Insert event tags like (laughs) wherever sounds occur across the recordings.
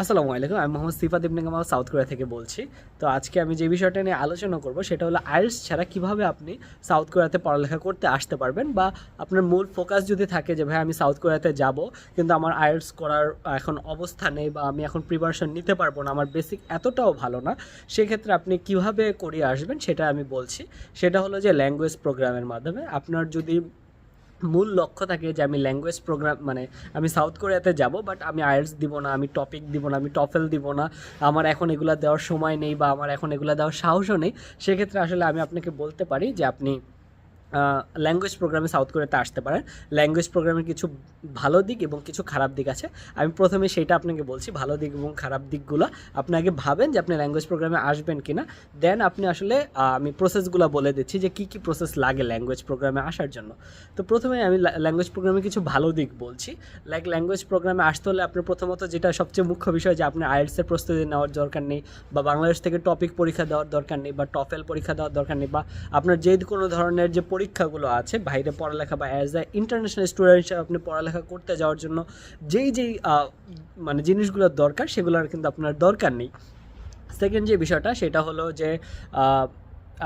আসসালামু আলাইকুম, আমি মোহাম্মদ সিফাত ইবনে সাউথ কোরিয়া থেকে বলছি। তো আজকে আমি যে বিষয়টা নিয়ে আলোচনা করব, সেটা হলো আইএলস ছাড়া কীভাবে আপনি সাউথ কোরিয়াতে পড়ালেখা করতে আসতে পারবেন বা আপনার মূল ফোকাস যদি থাকে যে, ভাই, আমি সাউথ কোরিয়াতে যাব, কিন্তু আমার আইএলস করার এখন অবস্থা নেই বা আমি এখন প্রিপারেশন নিতে পারব না, আমার বেসিক এতটাও ভালো না, সেক্ষেত্রে আপনি কীভাবে করিয়ে আসবেন সেটা আমি বলছি। সেটা হলো যে ল্যাঙ্গুয়েজ প্রোগ্রামের মাধ্যমে। আপনার যদি মূল লক্ষ্য থাকে যে আমি ল্যাঙ্গুয়েজ প্রোগ্রাম মানে আমি সাউথ কোরিয়াতে যাব বাট আমি আয়ার্স দিব না, আমি টপিক দিব না, আমি টফেল দিব না, আমার এখন এগুলা দেওয়ার সময় নেই বা আমার এখন এগুলা দেওয়ার সাহসও নেই। সেক্ষেত্রে আসলে আমি আপনাকে বলতে পারি যে আপনি ল্যাঙ্গুয়েজ প্রোগ্রামে সাউথ কোরিয়াতে আসতে পারেন। ল্যাঙ্গুয়েজ প্রোগ্রামের কিছু ভালো দিক এবং কিছু খারাপ দিক আছে। আমি প্রথমে সেটা আপনাকে বলছি, ভালো দিক এবং খারাপ দিকগুলো। আপনি আগে ভাবেন যে আপনি ল্যাঙ্গুয়েজ প্রোগ্রামে আসবেন কি না দেন আপনি আসলে আমি প্রসেসগুলো বলে দিচ্ছি যে কী কী প্রসেস লাগে ল্যাঙ্গুয়েজ প্রোগ্রামে আসার জন্য। তো প্রথমে আমি ল্যাঙ্গুয়েজ প্রোগ্রামে কিছু ভালো দিক বলছি। লাইক ল্যাঙ্গুয়েজ প্রোগ্রামে আসতে হলে আপনার প্রথমত যেটা সবচেয়ে মুখ্য বিষয় যে আপনার আইএলসের প্রস্তুতি নেওয়ার দরকার নেই বা বাংলাদেশ থেকে টপিক পরীক্ষা দেওয়ার দরকার নেই বা টফেল পরীক্ষা দেওয়ার দরকার নেই বা আপনার যে কোনো ধরনের যে পরীক্ষাগুলো আছে, বাইরে পড়ালেখা বা অ্যাজ এ ইন্টারন্যাশনাল স্টুডেন্ট হিসেবে আপনি পড়ালেখা করতে যাওয়ার জন্য যেই যেই মানে জিনিসগুলোর দরকার সেগুলোর কিন্তু আপনার দরকার নেই। সেকেন্ড যে বিষয়টা সেটা হলো যে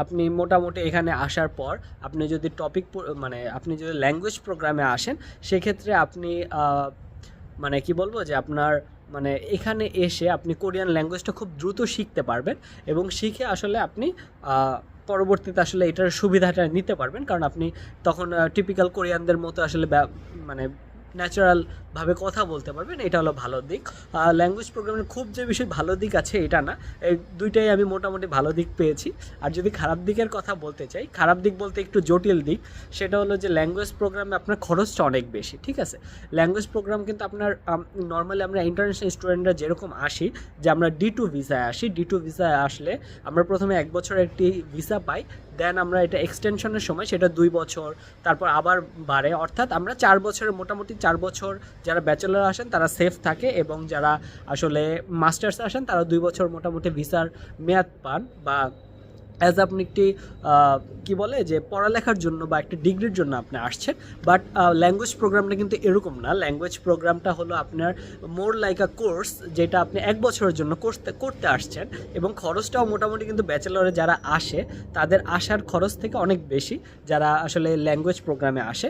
আপনি মোটামুটি এখানে আসার পর আপনি যদি টপিক মানে আপনি যদি ল্যাঙ্গুয়েজ প্রোগ্রামে আসেন, সেক্ষেত্রে আপনি মানে কি বলব যে আপনার মানে এখানে এসে আপনি কোরিয়ান ল্যাঙ্গুয়েজটা খুব দ্রুত শিখতে পারবেন এবং শিখে আসলে আপনি পরবর্তীতে আসলে এটার সুবিধাটা নিতে পারবেন। কারণ আপনি তখন টিপিক্যাল কোরিয়ানদের মতো আসলে মানে ন্যাচারালভাবে কথা বলতে পারবেন, এটা হলো ভালো দিক। ল্যাঙ্গুয়েজ প্রোগ্রামের খুব যে বিষয় ভালো দিক আছে, এটা না। এই দুইটাই আমি মোটামুটি ভালো দিক পেয়েছি। আর যদি খারাপ দিকের কথা বলতে চাই, খারাপ দিক বলতে একটু জটিল দিক, সেটা হলো যে ল্যাঙ্গুয়েজ প্রোগ্রামে আপনার খরচটা অনেক বেশি, ঠিক আছে? ল্যাঙ্গুয়েজ প্রোগ্রাম কিন্তু আপনার নর্মালি আমরা ইন্টারন্যাশনাল স্টুডেন্টরা যেরকম আসি, যে আমরা ডি টু ভিসায় আসি ডি টু ভিসায় আসলে আমরা প্রথমে এক বছর একটি ভিসা পাই দেন আমরা এটা এক্সটেনশনের সময়, সেটা দুই বছর, তারপর আবার বাড়ে। অর্থাৎ আমরা চার বছরের, মোটামুটি চার বছর যারা ব্যাচেলার আসেন, তারা সেফ থাকে এবং যারা আসলে মাস্টার্স আসেন, তারা দুই বছর মোটামুটি ভিসার মেয়াদ পান বা অ্যাজ আপনি একটি কি বলে যে পড়ালেখার জন্য বা একটা ডিগ্রির জন্য আপনি আসছেন বাট ল্যাঙ্গুয়েজ প্রোগ্রামটা কিন্তু এরকম না। ল্যাঙ্গুয়েজ প্রোগ্রামটা হলো আপনার মোর লাইক আ কোর্স যেটা আপনি এক বছরের জন্য করতে করতে আসছেন এবং খরচটাও মোটামুটি কিন্তু ব্যাচেলরে যারা আসে, তাদের আসার খরচ থেকে অনেক বেশি যারা আসলে ল্যাঙ্গুয়েজ প্রোগ্রামে আসে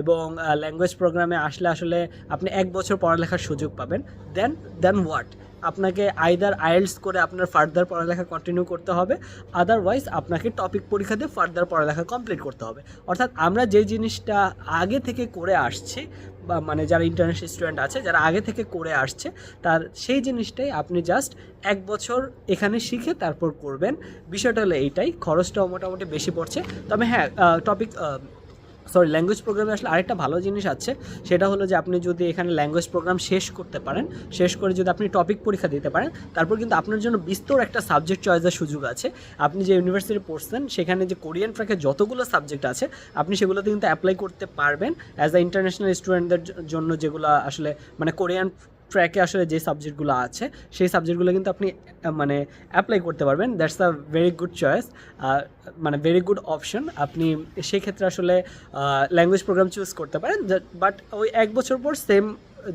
এবং ল্যাঙ্গুয়েজ প্রোগ্রামে আসলে আসলে আপনি এক বছর পড়ালেখার সুযোগ পাবেন। দেন দেন হোয়াট আপনাকে আইদার আইএলস করে আপনার ফার্দার পড়ালেখা কন্টিনিউ করতে হবে আদারওয়াইজ আপনাকে টপিক পরীক্ষা দিয়ে ফার্দার পড়ালেখা কমপ্লিট করতে হবে। অর্থাৎ আমরা যে জিনিসটা আগে থেকে করে আসছি, বা মানে যারা ইন্টারন্যাশনাল স্টুডেন্ট আছে, যারা আগে থেকে করে আসছে, তার সেই জিনিসটাই আপনি জাস্ট এক বছর এখানে শিখে তারপর করবেন। বিষয়টা হলো এইটাই, খরচটাও মোটামুটি বেশি পড়ছে। তবে হ্যাঁ টপিক সরি ল্যাঙ্গুয়েজ প্রোগ্রামে আসলে আরেকটা ভালো জিনিস আছে। সেটা হলো যে আপনি যদি এখানে ল্যাঙ্গুয়েজ প্রোগ্রাম শেষ করতে পারেন, শেষ করে যদি আপনি টপিক পরীক্ষা দিতে পারেন, তারপর কিন্তু আপনার জন্য বিস্তর একটা সাবজেক্ট চয়েসের সুযোগ আছে। আপনি যে ইউনিভার্সিটি পড়ছেন, সেখানে যে কোরিয়ান ট্র্যাকে যতগুলো সাবজেক্ট আছে, আপনি সেগুলোতে কিন্তু অ্যাপ্লাই করতে পারবেন। অ্যাজ আ ইন্টারন্যাশনাল স্টুডেন্টদের জন্য যেগুলো আসলে মানে কোরিয়ান ট্র্যাকে আসলে যে সাবজেক্টগুলো আছে, সেই সাবজেক্টগুলো কিন্তু আপনি মানে অ্যাপ্লাই করতে পারবেন। That's a very good choice মানে ভেরি গুড অপশন আপনি সেই ক্ষেত্রে আসলে ল্যাঙ্গুয়েজ প্রোগ্রাম চুজ করতে পারেন। বাট ওই এক বছর পর সেম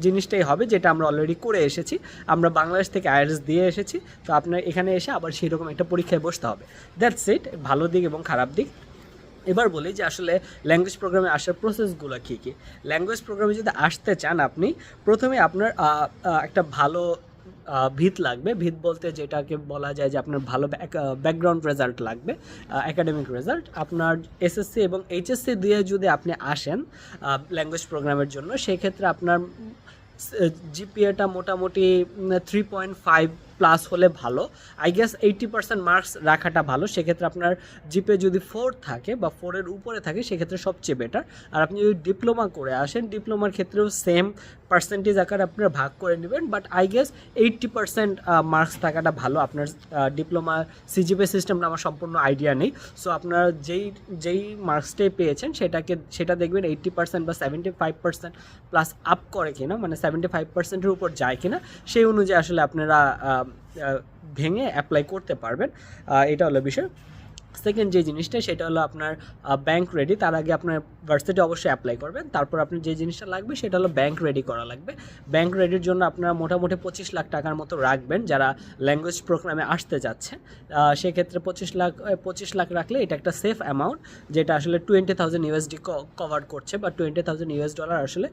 জিনিসটাই হবে, যেটা আমরা অলরেডি করে এসেছি। আমরা বাংলাদেশ থেকে আইএলস দিয়ে এসেছি। তো আপনার এখানে এসে আবার সেই রকম একটা পরীক্ষায় বসতে হবে। দ্যাটস ইট ভালো দিক এবং খারাপ দিক। এবার বলি যে আসলে ল্যাঙ্গুয়েজ প্রোগ্রামে আসার প্রসেসগুলো কী কী? ল্যাঙ্গুয়েজ প্রোগ্রামে যদি আসতে চান আপনি, প্রথমে আপনার একটা ভালো ভিত লাগবে। ভিত বলতে যেটাকে বলা যায় যে আপনার ভালো ব্যাকগ্রাউন্ড রেজাল্ট লাগবে একাডেমিক রেজাল্ট আপনার এসএসসি এবং এইচএসসি দিয়ে যদি আপনি আসেন ল্যাঙ্গুয়েজ প্রোগ্রামের জন্য, সেক্ষেত্রে আপনার জিপিএটা মোটামুটি থ্রি পয়েন্ট ফাইভ প্লাস হলে ভালো। I guess eighty percent marks রাখাটা ভালো। সেক্ষেত্রে আপনার জিপে যদি ফোর থাকে বা ফোরের উপরে থাকে, সেক্ষেত্রে সবচেয়ে বেটার আর আপনি যদি ডিপ্লোমা করে আসেন ডিপ্লোমার ক্ষেত্রেও সেম পার্সেন্টেজ আকারে আপনার ভাগ করে নেবেন। But I guess eighty percent marks থাকাটা ভালো। আপনার ডিপ্লোমা সিজিপে সিস্টেমটা আমার সম্পূর্ণ আইডিয়া নেই। সো আপনার যেই যেই মার্কসটাই পেয়েছেন, সেটাকে, সেটা দেখবেন এইট্টি পার্সেন্ট বা seventy five percent plus up করে কিনা। মানে সেভেন্টি ফাইভ পার্সেন্টের উপর যায় কিনা। সেই অনুযায়ী আসলে আপনারা ভেঙে অ্যাপ্লাই করতে পারবেন। এটা হলো বিষয়। সেকেন্ড যে জিনিসটা, সেটা হলো আপনার ব্যাংক রেডি তার আগে আপনার ভার্সিটি অবশ্যই অ্যাপ্লাই করবেন। তারপর আপনার যে জিনিসটা লাগবে, সেটা হলো ব্যাংক রেডি করা লাগবে। ব্যাংক রেডির জন্য আপনারা মোটামুটি পঁচিশ লাখ টাকার মতো রাখবেন যারা ল্যাঙ্গুয়েজ প্রোগ্রামে আসতে যাচ্ছে। সেক্ষেত্রে পঁচিশ লাখ পঁচিশ লাখ রাখলে এটা একটা সেফ অ্যামাউন্ট যেটা আসলে টোয়েন্টি থাউজেন্ড ইউএসডি কভার করছে বা টোয়েন্টি থাউজেন্ড ইউএস ডলার আসলে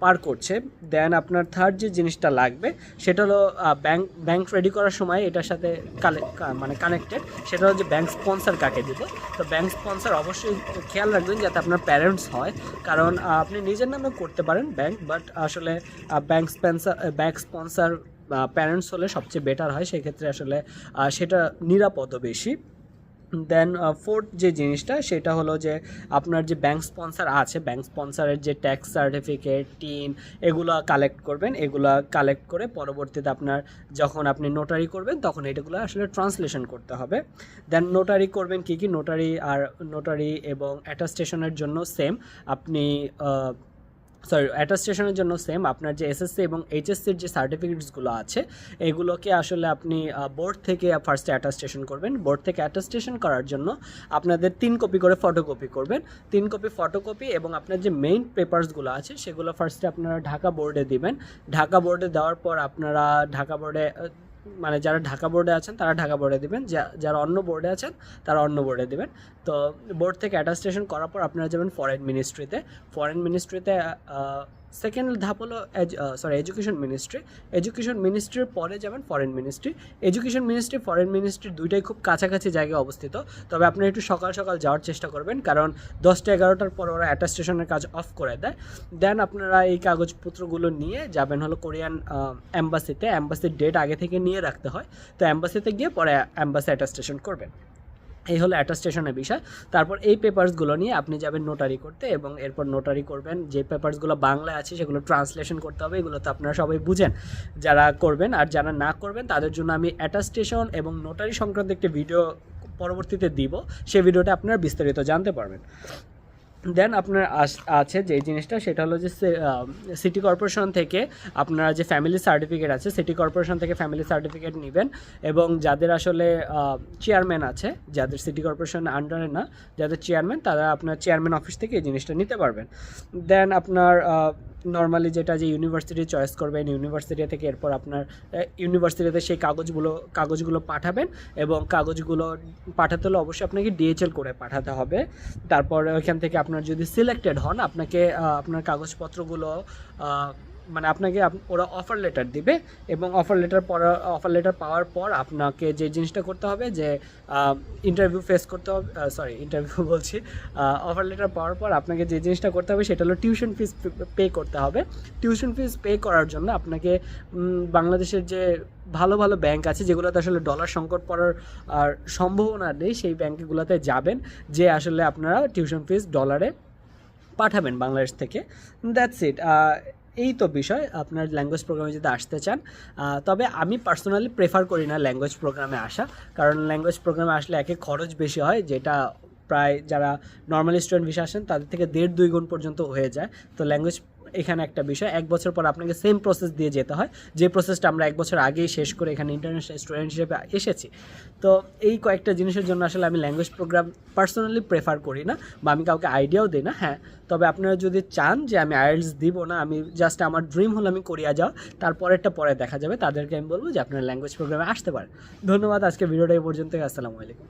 পার করছে। দেন আপনার থার্ড যে জিনিসটা লাগবে, সেটা হলো ব্যাংক ব্যাংক রেডি করার সময় এটার সাথে কালে- মানে কানেক্টেড সেটা হলো যে ব্যাংক স্পন্সার কাকে দেবো। তো ব্যাংক স্পন্সার অবশ্যই খেয়াল রাখবেন যাতে আপনার প্যারেন্টস হয়। কারণ আপনি নিজের নামে করতে পারেন ব্যাংক বাট আসলে bank sponsor bank sponsor parents হলে সবচেয়ে বেটার হয়। সেক্ষেত্রে আসলে সেটা নিরাপদও বেশি। দেন ফোর্থ যে জিনিসটা, সেটা হলো যে আপনার যে ব্যাংক স্পন্সার আছে ব্যাংক স্পন্সারের যে ট্যাক্স সার্টিফিকেট টিন এগুলো কালেক্ট করবেন। এগুলো কালেক্ট করে পরবর্তীতে আপনার যখন আপনি নোটারি করবেন, তখন এটাগুলো আসলে ট্রান্সলেশন করতে হবে। দেন নোটারি করবেন কি কি? নোটারি আর নোটারি এবং অ্যাটাস্টেশনের জন্য সেম আপনি সরি অ্যাটাস্টেশনের জন্য সেম আপনার যে এসএসসি এবং এইচএসসির যে সার্টিফিকেটসগুলো আছে, এগুলোকে আসলে আপনি বোর্ড থেকে ফার্স্টে অ্যাটাস্টেশন করবেন। বোর্ড থেকে অ্যাটাস্টেশন করার জন্য আপনাদের তিন কপি করে ফটোকপি করবেন। তিন কপি ফটোকপি এবং আপনার যে মেইন পেপারসগুলো আছে, সেগুলো ফার্স্টে আপনারা ঢাকা বোর্ডে দিবেন। ঢাকা বোর্ডে দেওয়ার পর আপনারা ঢাকা বোর্ডে মানে যারা ঢাকা বোর্ডে আছেন, তারা ঢাকা বোর্ডে দেবেন। যারা অন্য বোর্ডে আছেন, তারা অন্য বোর্ডে দেবেন। তো বোর্ড থেকে অ্যাটাস্টেশন করার পর আপনারা যাবেন ফরেন মিনিস্ট্রিতে ফরেন মিনিস্ট্রিতে সেকেন্ড ধাপ হলো সরি এডুকেশন মিনিস্ট্রি এডুকেশন মিনিস্ট্রির পরে যাবেন foreign ministry education ministry foreign ministry দুইটাই খুব কাছাকাছি জায়গায় অবস্থিত। তবে আপনি একটু সকাল সকাল যাওয়ার চেষ্টা করবেন, কারণ দশটা এগারোটার পর ওরা অ্যাটাস্টেশনের কাজ অফ করে দেয়। দেন আপনারা এই কাগজপত্রগুলো নিয়ে যাবেন হলো কোরিয়ান অ্যাম্বাসিতে অ্যাম্বাসির ডেট আগে থেকে নিয়ে রাখতে হয়। তো অ্যাম্বাসিতে গিয়ে পরে অ্যাম্বাসি অ্যাটাস্টেশন করবেন। এই হলো অ্যাটাস্টেশনের বিষয়। তারপর এই পেপার্সগুলো নিয়ে আপনি যাবেন নোটারি করতে এবং এরপর নোটারি করবেন। যে পেপার্সগুলো বাংলায় আছে, সেগুলো ট্রান্সলেশন করতে হবে। এগুলো তো আপনারা সবাই বুঝেন, যারা করবেন আর যারা না করবেন, তাদের জন্য আমি অ্যাটাস্টেশন এবং নোটারি সংক্রান্ত একটি ভিডিও পরবর্তীতে দিব। সেই ভিডিওটা আপনারা বিস্তারিত জানতে পারবেন। দেন আপনার আছে যে জিনিসটা, সেটা হলো যে সিটি কর্পোরেশন থেকে আপনারা যে ফ্যামিলি সার্টিফিকেট আছে সিটি কর্পোরেশন থেকে ফ্যামিলি সার্টিফিকেট নেবেন এবং যাদের আসলে চেয়ারম্যান আছে, যাদের সিটি কর্পোরেশন আন্ডারে না, যাদের চেয়ারম্যান তারা আপনার চেয়ারম্যান অফিস থেকে এই জিনিসটা নিতে পারবেন। দেন আপনার নর্মালি যেটা যে ইউনিভার্সিটি চয়েস করবেন ইউনিভার্সিটি থেকে এরপর আপনার ইউনিভার্সিটিতে সেই কাগজগুলো কাগজগুলো পাঠাবেন এবং কাগজগুলো পাঠাতে হলে অবশ্যই আপনাকে ডিএচএল করে পাঠাতে হবে। তারপর ওইখান থেকে আপনার যদি সিলেক্টেড হন, আপনাকে আপনার কাগজপত্রগুলো মানে আপনাকে ওরা অফার লেটার দিবে এবং অফার লেটার পর অফার লেটার পাওয়ার পর আপনাকে যে জিনিসটা করতে হবে যে ইন্টারভিউ ফেস করতে হবে সরি ইন্টারভিউ (laughs) বলছি অফার লেটার পাওয়ার পর আপনাকে যে জিনিসটা করতে হবে সেটা হলো টিউশন ফিস পে করতে হবে। টিউশন ফিস পে করার জন্য আপনাকে বাংলাদেশের যে ভালো ভালো ব্যাংক আছে যেগুলোতে আসলে ডলার সংকট পড়ার আর সম্ভাবনা নেই, সেই ব্যাঙ্কগুলোতে যাবেন, যে আসলে আপনারা টিউশন ফিস ডলারে পাঠাবেন বাংলাদেশ থেকে। দ্যাটস ইট এই তো বিষয়, আপনার ল্যাঙ্গুয়েজ প্রোগ্রামে যদি আসতে চান তবে আমি পার্সোনালি প্রেফার করি না ল্যাঙ্গুয়েজ প্রোগ্রামে আসা, কারণ ল্যাঙ্গুয়েজ প্রোগ্রামে আসলে একে খরচ বেশি হয়, যেটা প্রায় যারা নর্মাল স্টুডেন্ট ভিসা আসেন, তাদের থেকে দেড় দুই গুণ পর্যন্ত হয়ে যায়। তো ল্যাঙ্গুয়েজ এখানে একটা বিষয়, এক বছর পর আপনাকে সেম প্রসেস দিয়ে যেতে হয়, যে প্রসেসটা আমরা এক বছর আগেই শেষ করে এখানে ইন্টারন্যাশনাল স্টুডেন্ট হিসেবে এসেছি। তো এই কয়েকটা জিনিসের জন্য আসলে আমি ল্যাঙ্গুয়েজ প্রোগ্রাম পার্সোনালি প্রেফার করি না, বা আমি কাউকে আইডিয়াও দিই না হ্যাঁ। তবে আপনারা যদি চান যে আমি আইএলস দিব না, আমি জাস্ট আমার ড্রিম হলো আমি কোরিয়া যাও তারপরেরটা পরে দেখা যাবে, তাদেরকে আমি বলব যে আপনারা ল্যাঙ্গুয়েজ প্রোগ্রামে আসতে পারেন। ধন্যবাদ আজকে ভিডিওটা এই পর্যন্তই, আসসালামু আলাইকুম।